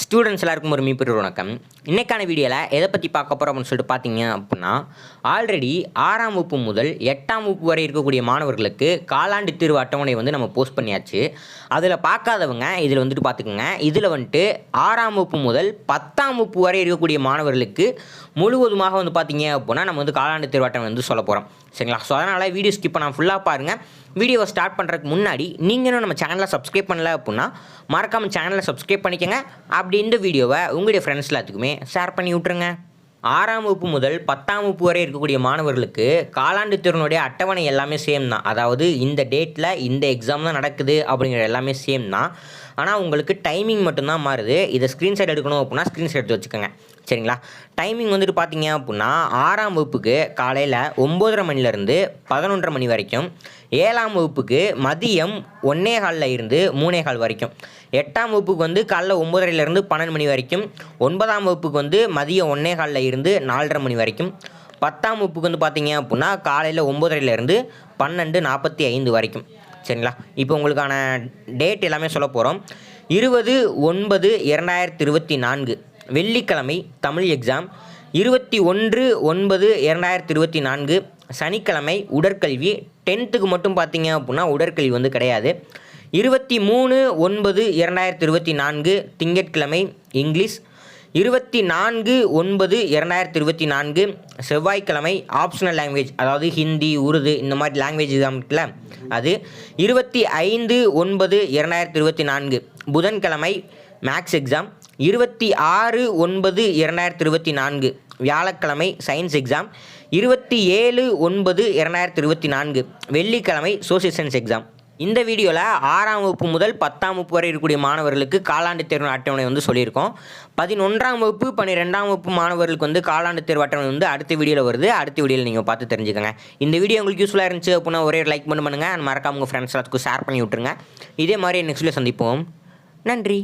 Students எல்லாருக்கும் ஒரு மீப்பெரு வணக்கம். இன்னைக்கான வீடியோவில் எதை பற்றி பார்க்க போகிறோம் அப்படின்னு சொல்லிட்டு பார்த்தீங்க அப்படின்னா ஆல்ரெடி ஆறாம் வகுப்பு முதல் எட்டாம் வகுப்பு வரை இருக்கக்கூடிய மாணவர்களுக்கு காலாண்டு தேர்வு அட்டவணை வந்து நம்ம போஸ்ட் பண்ணியாச்சு. அதில் பார்க்காதவங்க இதில் வந்துட்டு பார்த்துக்கோங்க. இதில் வந்துட்டு ஆறாம் வகுப்பு முதல் பத்தாம் வகுப்பு வரை இருக்கக்கூடிய மாணவர்களுக்கு முழுவதுமாக வந்து பார்த்தீங்க அப்படின்னா நம்ம வந்து காலாண்டு தேர்வு அட்டவணை வந்து சொல்ல போகிறோம் சரிங்களா? ஸோ அதனால் வீடியோ ஸ்கிப் பண்ணால் ஃபுல்லாக பாருங்கள் வீடியோவை ஸ்டார்ட் பண்ணுறதுக்கு முன்னாடி நீங்களும் நம்ம சேனலை சப்ஸ்கிரைப் பண்ணல அப்படின்னா மறக்காமல் சேனலை சப்ஸ்கிரைப் பண்ணிக்கங்க. அப்படி அப்படி இந்த வீடியோவை உங்களுடைய ஃப்ரெண்ட்ஸ் எல்லாத்துக்குமே ஷேர் பண்ணி விட்ருங்க ஆறாம் வகுப்பு முதல் பத்தாம் வகுப்பு வரை இருக்கக்கூடிய மாணவர்களுக்கு காலாண்டு திறனுடைய அட்டவணை எல்லாமே சேம் தான். அதாவது இந்த டேட்டில் இந்த எக்ஸாம் தான் நடக்குது அப்படிங்கிற எல்லாமே சேம் தான். ஆனால் உங்களுக்கு டைமிங் மட்டும்தான் மாறுது. இதை ஸ்க்ரீன்ஷாட் எடுக்கணும் அப்படின்னா ஸ்க்ரீன்ஷாட் எடுத்து வச்சுக்கோங்க. சரிங்களா? டைமிங் வந்துட்டு பார்த்தீங்க அப்படின்னா ஆறாம் வகுப்புக்கு காலையில் ஒம்போதரை மணிலேருந்து பதினொன்றரை மணி வரைக்கும் ஏழாம் வகுப்புக்கு மதியம் ஒன்னே காலில் இருந்து மூணே கால் வரைக்கும் எட்டாம் வகுப்புக்கு வந்து காலைல ஒம்போதரைலேருந்து பன்னெண்டு மணி வரைக்கும் ஒன்பதாம் வகுப்புக்கு வந்து மதியம் ஒன்னே காலில் இருந்து நாலரை மணி வரைக்கும் பத்தாம் வகுப்புக்கு வந்து பார்த்தீங்க அப்படின்னா காலையில் ஒம்போதரையிலேருந்து பன்னெண்டு நாற்பத்தி ஐந்து வரைக்கும். சரிங்களா? இப்போ உங்களுக்கான டேட் எல்லாமே சொல்ல போகிறோம் இருபது ஒன்பது இரண்டாயிரத்தி இருபத்தி நான்கு வெள்ளிக்கிழமை தமிழ் எக்ஸாம் இருபத்தி ஒன்று ஒன்பது இரண்டாயிரத்தி இருபத்தி நான்கு சனிக்கிழமை உடற்கல்வி. டென்த்துக்கு மட்டும் பார்த்தீங்க அப்படின்னா உடற்கல்வி வந்து கிடையாது. இருபத்தி மூணு ஒன்பது இரண்டாயிரத்தி இருபத்தி நான்கு திங்கட்கிழமை இங்கிலீஷ். இருபத்தி நான்கு ஒன்பது இரண்டாயிரத்தி இருபத்தி நான்கு செவ்வாய்க்கிழமை ஆப்ஷனல் லாங்குவேஜ் அதாவது ஹிந்தி உருது இந்த மாதிரி லாங்குவேஜ் எக்ஸாம் இருக்குல்ல? அது இருபத்தி ஐந்து ஒன்பது இரண்டாயிரத்தி இருபத்தி நான்கு புதன்கிழமை மேக்ஸ் எக்ஸாம் இருபத்தி ஆறு ஒன்பது இரண்டாயிரத்தி இருபத்தி நான்கு வியாழக்கிழமை சயின்ஸ் எக்ஸாம் இருபத்தி ஏழு ஒன்பது இரண்டாயிரத்தி இருபத்தி நான்கு வெள்ளிக்கிழமை சோசியல் சயின்ஸ் எக்ஸாம் இந்த வீடியோவில் ஆறாம் வகுப்பு முதல் பத்தாம் வகுப்பு வரை இருக்கக்கூடிய மாணவர்களுக்கு காலாண்டு தேர்வு அட்டவணை வந்து சொல்லியிருக்கோம். பதினொன்றாம் வகுப்பு பன்னிரெண்டாம் வகுப்பு மாணவர்களுக்கு வந்து காலாண்டு தேர்வு அட்டவணை வந்து அடுத்த வீடியோவில் வருது. அடுத்த வீடியோவில் நீங்கள் பார்த்து தெரிஞ்சுக்கோங்க. இந்த வீடியோ உங்களுக்கு யூஸ்ஃபுல்லாக இருந்துச்சு அப்படின்னா ஒரே லைக் பண்ணி பண்ணுங்கள் மறக்காம உங்கள் ஃப்ரெண்ட்ஸ் எல்லாத்துக்கும் ஷேர் பண்ணி விட்டுருங்க. இதே மாதிரி நெக்ஸ்ட் வீடியோ சந்திப்போம். நன்றி.